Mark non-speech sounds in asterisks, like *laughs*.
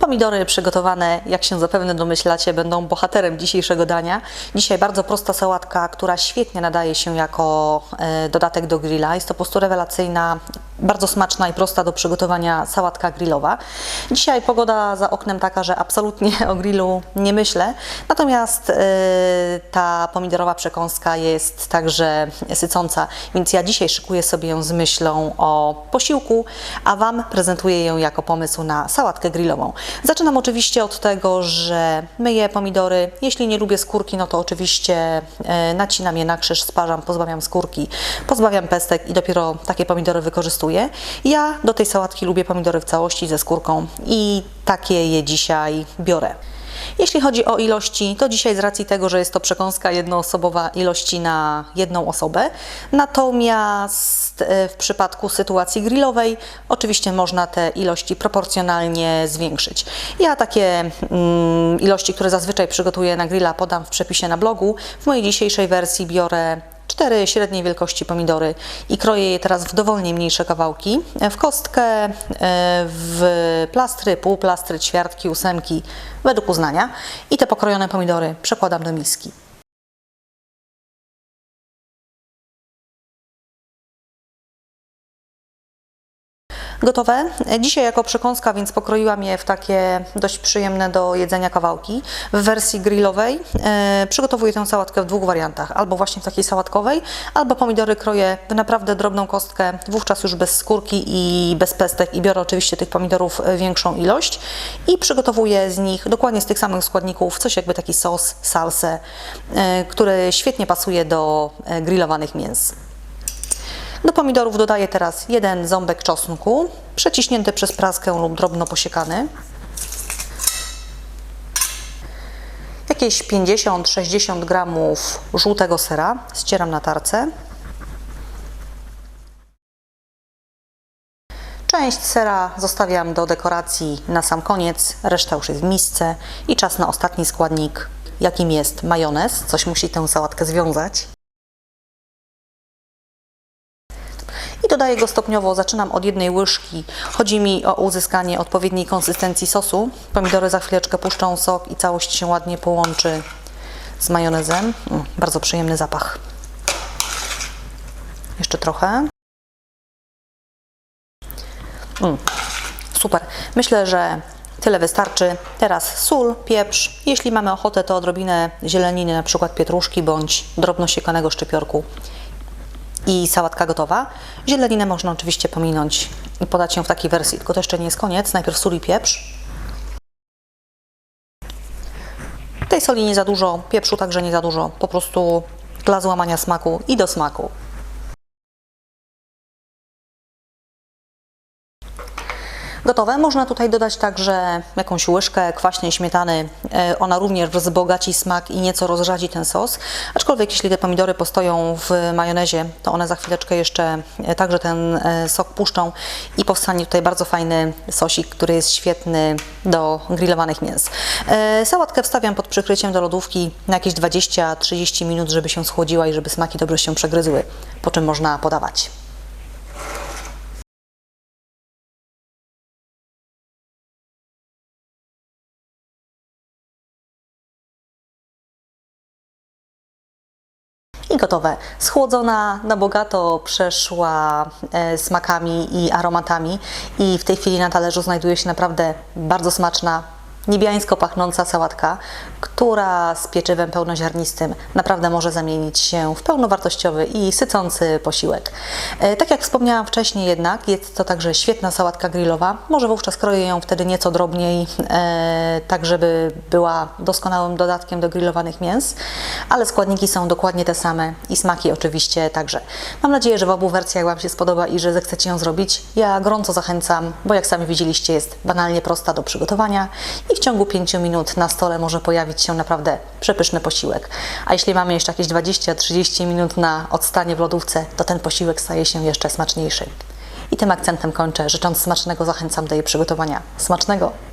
Pomidory przygotowane, jak się zapewne domyślacie, będą bohaterem dzisiejszego dania. Dzisiaj bardzo prosta sałatka, która świetnie nadaje się jako e, dodatek do grilla. Jest to po prostu rewelacyjna, bardzo smaczna i prosta do przygotowania sałatka grillowa. Dzisiaj pogoda za oknem taka, że absolutnie *laughs* o grillu nie myślę. Natomiast e, ta pomidorowa przekąska jest także sycąca, więc ja dzisiaj szykuję sobie ją z myślą o posiłku, a Wam prezentuję ją jako pomysł na sałatkę grillową. Zaczynam oczywiście od tego, że myję pomidory. Jeśli nie lubię skórki, no to oczywiście e, nacinam je na krzyż, sparzam, pozbawiam skórki, pozbawiam pestek i dopiero takie pomidory wykorzystuję. Ja do tej sałatki lubię pomidory w całości ze skórką i takie je dzisiaj biorę. Jeśli chodzi o ilości, to dzisiaj z racji tego, że jest to przekąska jednoosobowa ilości na jedną osobę, natomiast e, w przypadku sytuacji grillowej oczywiście można te ilości proporcjonalnie zwiększyć. Ja takie mm, ilości, które zazwyczaj przygotuję na grilla podam w przepisie na blogu. W mojej dzisiejszej wersji biorę cztery średniej wielkości pomidory i kroję je teraz w dowolnie mniejsze kawałki, w kostkę, e, w plastry, półplastry, ćwiartki, ósemki, według uznania i te pokrojone pomidory przekładam do miski. Gotowe. Dzisiaj jako przekąska, więc pokroiłam je w takie dość przyjemne do jedzenia kawałki. W wersji grillowej e, przygotowuję tę sałatkę w dwóch wariantach. Albo właśnie w takiej sałatkowej, albo pomidory kroję w naprawdę drobną kostkę, wówczas już bez skórki i bez pestek i biorę oczywiście tych pomidorów e, większą ilość i przygotowuję z nich dokładnie z tych samych składników coś jakby taki sos, salsę, e, który świetnie pasuje do grillowanych mięs. Do pomidorów dodaję teraz jeden ząbek czosnku, przeciśnięty przez praskę lub drobno posiekany. Jakieś 50-60 gramów żółtego sera ścieram na tarce. Część sera zostawiam do dekoracji na sam koniec, reszta już jest w misce i czas na ostatni składnik, jakim jest majonez. Coś musi tę sałatkę związać. Dodaję go stopniowo. Zaczynam od jednej łyżki. Chodzi mi o uzyskanie odpowiedniej konsystencji sosu. Pomidory za chwileczkę puszczą sok i całość się ładnie połączy z majonezem. Bardzo przyjemny zapach. Jeszcze trochę. Super. Myślę, że tyle wystarczy. Teraz sól, pieprz. Jeśli mamy ochotę, to odrobinę zieleniny, na przykład pietruszki bądź drobno siekanego szczypiorku i sałatka gotowa. Zieleninę można oczywiście pominąć i podać ją w takiej wersji, tylko to jeszcze nie jest koniec. Najpierw sól i pieprz. Tej soli nie za dużo, pieprzu także nie za dużo, po prostu dla złamania smaku i do smaku. Gotowe. Można tutaj dodać także jakąś łyżkę kwaśnej śmietany. E, Ona również wzbogaci smak i nieco rozrzadzi ten sos. Aczkolwiek jeśli te pomidory postoją w majonezie, to one za chwileczkę jeszcze e, także ten e, sok puszczą i powstanie tutaj bardzo fajny sosik, który jest świetny do grillowanych mięs. Sałatkę wstawiam pod przykryciem do lodówki na jakieś 20-30 minut, żeby się schłodziła i żeby smaki dobrze się przegryzły, po czym można podawać. I gotowe. Schłodzona na bogato przeszła e, smakami i aromatami i w tej chwili na talerzu znajduje się naprawdę bardzo smaczna, niebiańsko pachnąca sałatka, która z pieczywem pełnoziarnistym naprawdę może zamienić się w pełnowartościowy i sycący posiłek. E, Tak jak wspomniałam wcześniej jednak, jest to także świetna sałatka grillowa. Może wówczas kroję ją wtedy nieco drobniej, e, tak żeby była doskonałym dodatkiem do grillowanych mięs, ale składniki są dokładnie te same i smaki oczywiście także. Mam nadzieję, że w obu wersjach Wam się spodoba i że zechcecie ją zrobić. Ja gorąco zachęcam, bo jak sami widzieliście jest banalnie prosta do przygotowania i w ciągu 5 minut na stole może pojawić się naprawdę przepyszny posiłek. A jeśli mamy jeszcze jakieś 20-30 minut na odstanie w lodówce, to ten posiłek staje się jeszcze smaczniejszy. I tym akcentem kończę, życząc smacznego zachęcam do jej przygotowania. Smacznego!